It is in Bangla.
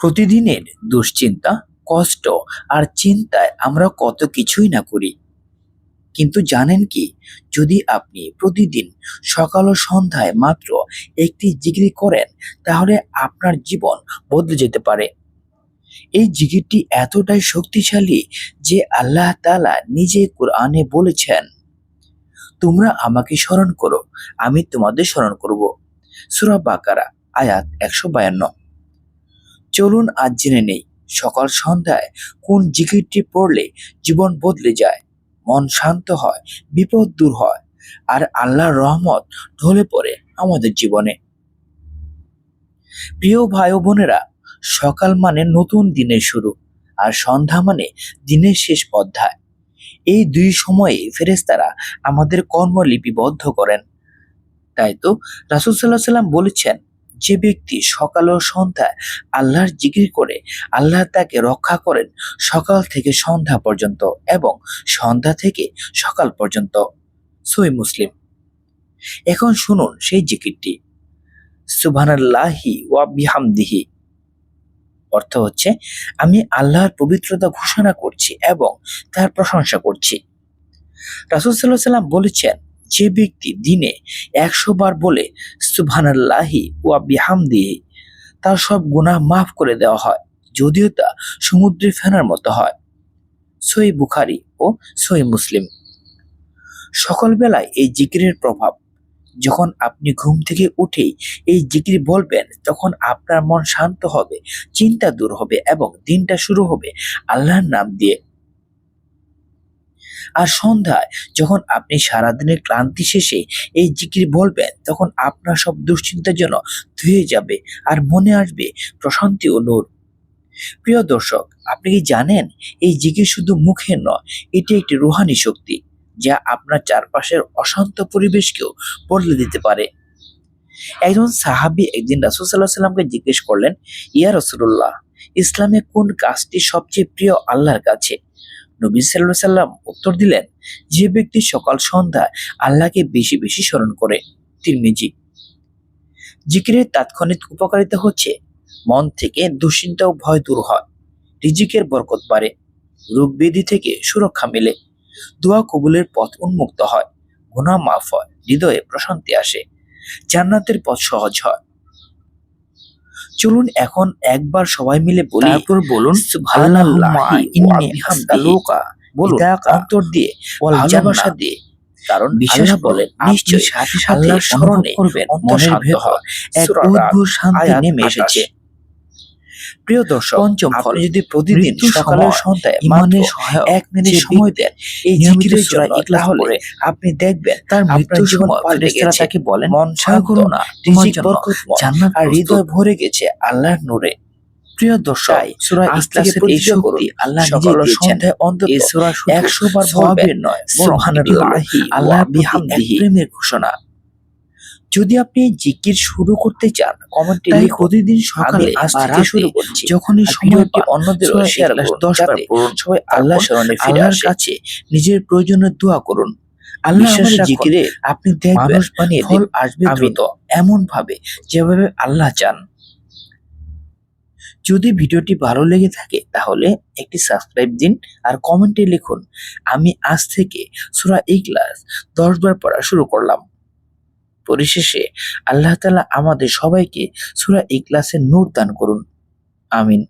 প্রতিদিনের দুশ্চিন্তা, কষ্ট আর চিন্তায় আমরা কত কিছুই না করি। কিন্তু জানেন কি, যদি আপনি প্রতিদিন সকাল ও সন্ধ্যায় মাত্র একটি জিকির করেন, তাহলে আপনার জীবন বদলে যেতে পারে। এই জিকিরটি এতটাই শক্তিশালী যে আল্লাহ তাআলা নিজে কোরআনে বলেছেন, তোমরা আমাকে স্মরণ করো, আমি তোমাদের স্মরণ করব। সূরা বাকারা, আয়াত একশো বায়ান্ন। চলুন আজ জেনে নেই, সকাল সন্ধ্যায় কোন জিকিরটি পড়লে জীবন বদলে যায়? মন শান্ত হয়, বিপদ দূর হয়, আর আল্লাহর রহমত ঢলে পড়ে আমাদের জীবনে। প্রিয় ভাই বোনেরা, সকাল মানে নতুন দিনের শুরু, আর সন্ধ্যা মানে দিনের শেষ অধ্যায়। এই দুই সময়ে ফেরেস্তারা আমাদের কর্ম লিপিবদ্ধ করেন। তাই তো রাসুল সাল্লাহ সাল্লাম বলেছেন যে ব্যক্তি সকাল ও সন্ধ্যায় আল্লাহর জিকির করে, আল্লাহ তাকে রক্ষা করেন সকাল থেকে সন্ধ্যা পর্যন্ত এবং সন্ধ্যা থেকে সকাল পর্যন্ত। সই মুসলিম। এখন শুনুন সেই জিকিরটি। সুবহানাল্লাহি ওয়া বিহামদিহি। অর্থ হচ্ছে, আমি আল্লাহর পবিত্রতা ঘোষণা করছি এবং তার প্রশংসা করছি। রাসুল সাল্লাহ সাল্লাম বলেছেন যে ব্যক্তি দিনে একশো বার বলে সুবহানাল্লাহি ওয়া বিহামদিহি তার সব গুনাহ মাফ করে দেওয়া হয়, যদিও তা সমুদ্রে ফেনার মতো হয়। সই বুখারি ও সই মুসলিম। সকল বেলায় এই জিকিরের প্রভাব, যখন আপনি ঘুম থেকে উঠেই এই জিকির বলবেন, তখন আপনার মন শান্ত হবে, চিন্তা দূর হবে এবং দিনটা শুরু হবে আল্লাহর নাম দিয়ে। আর সন্ধ্যায় যখন আপনি সারাদিনের ক্লান্তি শেষে এই জিকির বলবেন, তখন আপনার সব দুশ্চিন্তা যেন ধুয়ে যাবে আর মনে আসবে প্রশান্তি ও নূর। প্রিয় দর্শক, আপনি কি জানেন এই জিকির শুধু মুখে নয়, এটি একটি রুহানি শক্তি যা আপনার চারপাশের অশান্ত পরিবেশকেও বদলে দিতে পারে। একজন সাহাবী একদিন রাসুল সাল্লাহ সাল্লামকে জিজ্ঞেস করলেন, ইয়া রসুল্লাহ ইসলামে কোন কাজটি সবচেয়ে প্রিয় আল্লাহর কাছে? নবী সাল্লাহ সাল্লাম উত্তর দিলেন, যে ব্যক্তি সকাল, সন্ধ্যা আল্লাহকে বেশি বেশি স্মরণ করে, তিরমিজি। জিকিরের তাৎক্ষণিক উপকারিতা হচ্ছে, মন থেকে দুশ্চিন্তা ও ভয় দূর হয়, রিজিকের বরকত বাড়ে, রোগ ব্যাধি থেকে সুরক্ষা মেলে, দোয়া কবুলের পথ উন্মুক্ত হয়, গুনাহ মাফ হয়, হৃদয়ে প্রশান্তি আসে, জান্নাতের পথ সহজ হয়। চলুন এখন একবার সবাই মিলে বলি তারপর বলুন সুবহানাল্লাহি ইন্নী হামদালুকা বলুন অন্তর দিয়ে ভালোবাসা দিয়ে কারণ বিশেষ বলেন নিশ্চয়ই সাথে সাথে স্মরণে করবেন মনের ভেতর এক অদ্ভুত শান্তি নেমে এসেছে। প্রিয় দর্শক পঞ্চম ফল যদি প্রতিদিন সকালে সন্ধ্যায় ইমানের সহায়ক এক মিনিট সময় দেন এই জিকিরের জন্য ইখলাস করে আপনি দেখবেন তার মৃত্যু জীবন পাল্টে গেছে। তাকে বলেন মন শান্ত করো না রিজিক বরকতময় জান্নাত আর হৃদয় ভরে গেছে আল্লাহর নূরে। প্রিয় দর্শক সূরা ইখলাসের এই শক্তি আল্লাহ নিজে দিয়েছেন। অন্তত এই সূরা 100 বার বলবেন নয় সুবহানাল্লাহি আল্লাহ বিহামদিহি। প্রেমের ঘোষণা। যদি আপনি জিকির শুরু করতে চান কমেন্টে লিখুন প্রতিদিন সকালে আজ থেকে শুরু করছি। যখনই সময়টি অন্যদের শেয়ার করুন দশ সবাই আল্লাহ শরণে ফিরে আল্লাহর কাছে নিজের প্রয়োজনের দোয়া করুন। আল্লাহ আমাদের জিকিরে আপনি দেখবেন মানুষ বানিয়ে ফল আসবে দ্রুত এমন ভাবে যেভাবে আল্লাহ চান। যদি ভিডিওটি ভালো লেগে থাকে তাহলে একটি সাবস্ক্রাইব দিন আর কমেন্টে লিখুন আমি আজ থেকে সূরা ইখলাস দশ বার পড়া শুরু করলাম। পরিশেষে আল্লাহ তালা আমাদের সবাইকে সুরা ইকলাসের নূর দান করুন। আমিন।